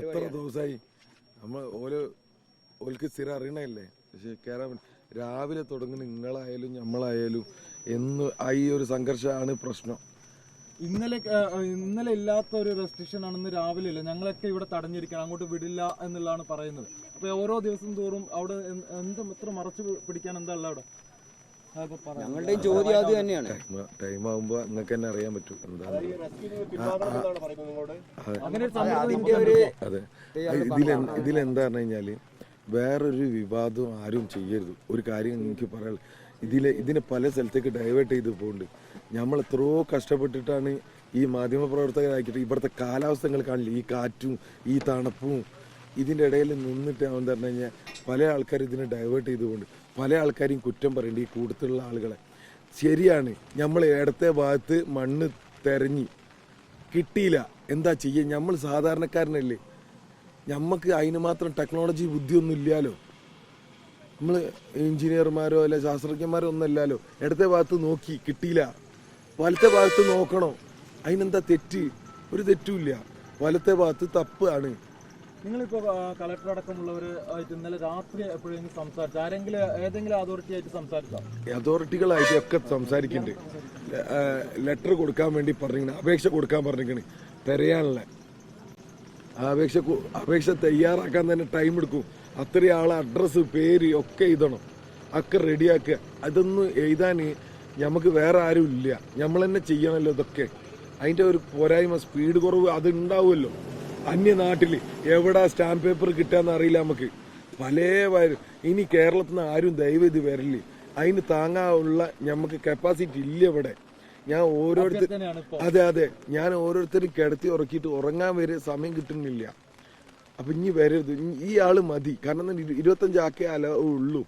എത്ര ദിവസമായി നമ്മൾ ഓൽ ഓൽക്ക് സ്ഥിരം അറിയണല്ലേ പക്ഷെ കേറാൻ രാവിലെ തുടങ്ങുന്ന നിങ്ങളായാലും നമ്മളായാലും എന്ന് ഈ ഒരു സംഘർഷമാണ് പ്രശ്നം. ഇന്നലെ ഇന്നലെ ഇല്ലാത്ത ഒരു റെസ്ട്രിക്ഷൻ ആണെന്ന് രാവിലെ ഇല്ല. ഞങ്ങളൊക്കെ ഇവിടെ തടഞ്ഞിരിക്കണം. അങ്ങോട്ട് വിടില്ല എന്നുള്ളതാണ് പറയുന്നത്. അപ്പൊ ഓരോ ദിവസം തോറും അവിടെ എന്ത് എത്ര മറച്ചു പിടിക്കാൻ എന്താ ഉള്ളത് അവിടെ? ഞങ്ങളുടെയും ചോദ്യം അത് തന്നെയാണ്. ടൈം ആകുമ്പോ നിങ്ങൾക്ക് തന്നെ അറിയാൻ പറ്റും എന്താണ് അങ്ങനെ ഒരു സമ്മർദ്ദം അതിന്റെ ഒരു അതെ. ഇതിൽ ഇതിലെന്താ പറഞ്ഞു കഴിഞ്ഞാൽ വേറൊരു വിവാദവും ആരും ചെയ്യരുത്. ഒരു കാര്യം എനിക്ക് പറയാൻ ഇതിലെ ഇതിനെ പല സ്ഥലത്തേക്ക് ഡൈവേർട്ട് ചെയ്ത് പോകുന്നുണ്ട് നമ്മൾ എത്രയോ കഷ്ടപ്പെട്ടിട്ടാണ് ഈ മാധ്യമ പ്രവർത്തകരാക്കിയിട്ട് ഇവിടുത്തെ കാലാവസ്ഥകൾ കാണില്ല? ഈ കാറ്റും ഈ തണുപ്പും ഇതിന്റെ ഇടയിൽ നിന്നിട്ട് അവൻ പറഞ്ഞു കഴിഞ്ഞാൽ പല ആൾക്കാർ ഇതിനെ ഡൈവേർട്ട് ചെയ്തുകൊണ്ട് പല ആൾക്കാരെയും കുറ്റം പറയേണ്ടി ഈ കൂട്ടത്തിലുള്ള ആളുകളെ. ശരിയാണ് നമ്മൾ ഇടത്തെ ഭാഗത്ത് മണ്ണ് തെരഞ്ഞി കിട്ടിയില്ല. എന്താ ചെയ്യുക നമ്മൾ സാധാരണക്കാരനല്ലേ. നമുക്ക് അതിന് മാത്രം ടെക്നോളജി ബുദ്ധിയൊന്നും ഇല്ലല്ലോ നമ്മൾ എഞ്ചിനീയർമാരോ അല്ലെ ശാസ്ത്രജ്ഞന്മാരോ ഒന്നും അല്ലാലോ. ഇടത്തെ ഭാഗത്ത് നോക്കി കിട്ടിയില്ല. വലത്തെ ഭാഗത്ത് നോക്കണോ? അതിനെന്താ തെറ്റ്? ഒരു തെറ്റുമില്ല വലത്തെ ഭാഗത്ത് തപ്പാണ് നിങ്ങളിപ്പോ കളക്ടർ അടക്കമുള്ളവർ ഇന്നലെ രാത്രി എപ്പോഴെങ്കിലും സംസാരിച്ചു? ആരെങ്കിലും ഏതെങ്കിലും അതോറിറ്റി ആയിട്ട് സംസാരിച്ചോ? അതോറിറ്റികളായിട്ട് ഒക്കെ സംസാരിക്കുന്നുണ്ട് ലെറ്റർ കൊടുക്കാൻ വേണ്ടി പറഞ്ഞിരിക്കണം അപേക്ഷ കൊടുക്കാൻ പറഞ്ഞിരിക്കണ് തിരയാനുള്ള അപേക്ഷ അപേക്ഷ തയ്യാറാക്കാൻ തന്നെ ടൈം എടുക്കും. അത്രയും ആളെ അഡ്രസ്സ് പേര് ഒക്കെ എഴുതണം. ഒക്കെ റെഡിയാക്കുക അതൊന്നും എഴുതാൻ നമുക്ക് വേറെ ആരും ഇല്ല നമ്മൾ തന്നെ ചെയ്യണമല്ലോ ഇതൊക്കെ. അതിന്റെ ഒരു പോരായ്മ സ്പീഡ് കുറവ് അത് ഉണ്ടാവുമല്ലോ അന്യനാട്ടിൽ എവിടെ സ്റ്റാമ്പ് പേപ്പർ കിട്ടാന്ന് അറിയില്ല നമുക്ക്. പല ഇനി കേരളത്തിൽ നിന്ന് ആരും ദയവ് ഇത് വരില്ല? അതിന് താങ്ങാനുള്ള നമുക്ക് കപ്പാസിറ്റി ഇല്ല ഇവിടെ. ഞാൻ ഓരോരുത്തർ അതെ അതെ. ഞാൻ ഓരോരുത്തരും കിടത്തി ഉറക്കിയിട്ട് ഉറങ്ങാൻ വരെ സമയം കിട്ടുന്നില്ല. അപ്പൊ ഇനി വരരുത്. ഈ ആൾ മതി. കാരണം ഇരുപത്തഞ്ച് ആക്കേ അല ഉള്ളൂ.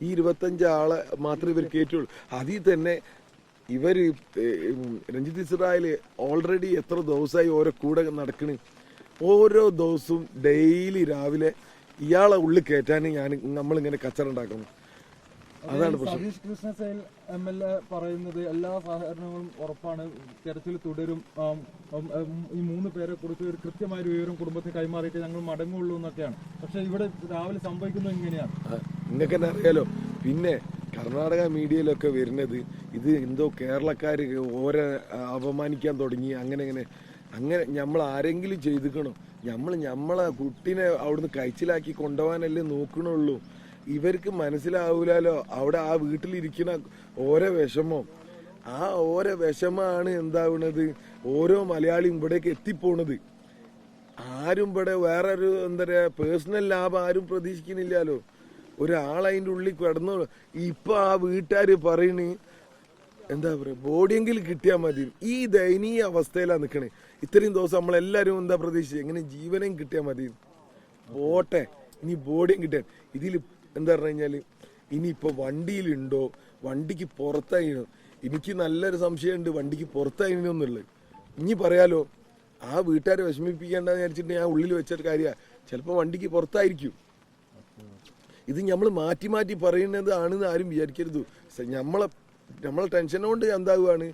ഈ ഇരുപത്തഞ്ച് ആളെ മാത്രമേ ഇവർ കയറ്റുള്ളൂ അതിൽ തന്നെ ഇവർ രഞ്ജിത് രഞ്ജിത്ത് ഇസ്രായേൽ ഓൾറെഡി എത്ര ദിവസമായി ഓരോ കൂടെ നടക്കണ്. ഓരോ ദിവസവും ഡെയിലി രാവിലെ ഇയാളെ ഉള്ളിൽ കയറ്റാൻ ഞാൻ നമ്മളിങ്ങനെ കച്ചറ ഉണ്ടാക്കണം അതാണ് സതീഷ് എം എൽ എ പറയുന്നത് എല്ലാ സഹകരണങ്ങളും ഉറപ്പാണ്. തെരച്ചിൽ തുടരും. ഈ മൂന്ന് പേരെ കുറിച്ച് ഒരു കൃത്യമായ ഒരു വിവരം കുടുംബത്തിന് കൈമാറിയിട്ട് ഞങ്ങൾ മടങ്ങുള്ളൂ എന്നൊക്കെയാണ്. പക്ഷെ ഇവിടെ രാവിലെ സംഭവിക്കുന്നത് ഇങ്ങനെയാണ്. നിങ്ങൾക്ക് തന്നെ അറിയാലോ. പിന്നെ കർണാടക മീഡിയയിലൊക്കെ വരുന്നത് ഇത് എന്തോ കേരളക്കാർ ഓരോ അപമാനിക്കാൻ തുടങ്ങി അങ്ങനെ അങ്ങനെ അങ്ങനെ നമ്മൾ ആരെങ്കിലും ചെയ്തിക്കണോ? നമ്മൾ നമ്മളെ കുട്ടീനെ അവിടുന്ന് കഴിച്ചിലാക്കി കൊണ്ടുപോകാനല്ലേ നോക്കണുള്ളൂ. ഇവർക്ക് മനസ്സിലാവൂലോ അവിടെ ആ വീട്ടിലിരിക്കുന്ന ഓരോ വിഷമോ. ആ ഓരോ വിഷമാണ് എന്താവുന്നത് ഓരോ മലയാളിയും ഇവിടേക്ക് എത്തിപ്പോണത്. ആരും ഇവിടെ വേറൊരു എന്താ പറയാ പേഴ്സണൽ ലാഭം ആരും പ്രതീക്ഷിക്കുന്നില്ലല്ലോ ഒരാൾ അതിന്റെ ഉള്ളിൽ കിടന്നു ഇപ്പൊ ആ വീട്ടുകാര് പറയണ് എന്താ പറയാ ബോഡിയെങ്കിലും കിട്ടിയാൽ മതി. ഈ ദയനീയ അവസ്ഥയിലാണ് നിൽക്കണേ ഇത്രയും ദിവസം നമ്മളെല്ലാവരും എന്താ പ്രതീക്ഷിച്ചത്? എങ്ങനെ ജീവനും കിട്ടിയാൽ മതി. പോട്ടെ. ഇനി ബോഡിയും കിട്ടാൻ ഇതിൽ എന്താ പറഞ്ഞു കഴിഞ്ഞാൽ ഇനിയിപ്പോൾ വണ്ടിയിലുണ്ടോ? വണ്ടിക്ക് പുറത്തായിനോ? എനിക്ക് നല്ലൊരു സംശയമുണ്ട് വണ്ടിക്ക് പുറത്തായിനൊന്നുള്ളത് ഇനി പറയാലോ ആ വീട്ടുകാരെ വിഷമിപ്പിക്കേണ്ടെന്ന് വിചാരിച്ചിട്ട് ഞാൻ ഉള്ളിൽ വെച്ചൊരു കാര്യമാണ് ചിലപ്പോൾ വണ്ടിക്ക് പുറത്തായിരിക്കും. ഇത് നമ്മൾ മാറ്റി മാറ്റി പറയുന്നത് ആണെന്ന് ആരും വിചാരിക്കരുത്. നമ്മളെ നമ്മളെ ടെൻഷൻ കൊണ്ട് എന്താകുവാണ്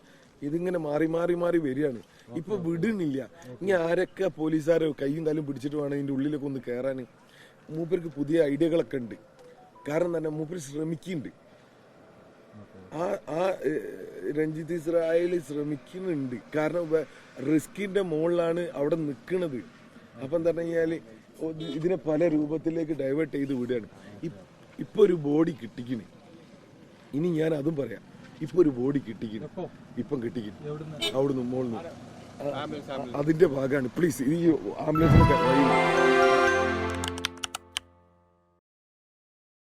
ഇതിങ്ങനെ മാറി മാറി മാറി വരികയാണ്. ഇപ്പൊ വിടുന്നില്ല. ഇനി ആരൊക്കെ പോലീസുകാരെ കൈയും കാലും പിടിച്ചിട്ട് വേണം ഇതിന്റെ ഉള്ളിലൊക്കെ ഒന്ന് കയറാൻ മൂപ്പർക്ക് പുതിയ ഐഡിയകളൊക്കെ ഉണ്ട്. കാരണം തന്നെ മൂപ്പർ ശ്രമിക്കുന്നുണ്ട് ആ ആ രഞ്ജിത്ത് ഇസ്രായേൽ ശ്രമിക്കുന്നുണ്ട്. കാരണം റിസ്കിന്റെ മുകളിലാണ് അവിടെ നിൽക്കുന്നത് അപ്പൊ എന്താ കഴിഞ്ഞാൽ ഇതിനെ പല രൂപത്തിലേക്ക് ഡൈവേർട്ട് ചെയ്ത് വിടുകയാണ്. ഇപ്- ഇപ്പൊ ഒരു ബോഡി കിട്ടിക്കുന്നു ഇനി ഞാൻ അതും പറയാം. ഇപ്പൊ ഒരു ബോഡി കിട്ടിക്കുന്നു എപ്പോ? ഇപ്പം കിട്ടിക്കുന്നു എവിടുന്ന്? അവിടുന്ന് മുകളിൽ അതിന്റെ ഭാഗമാണ്. പ്ലീസ് ഈ ആംബുലൻസിനൊക്കെ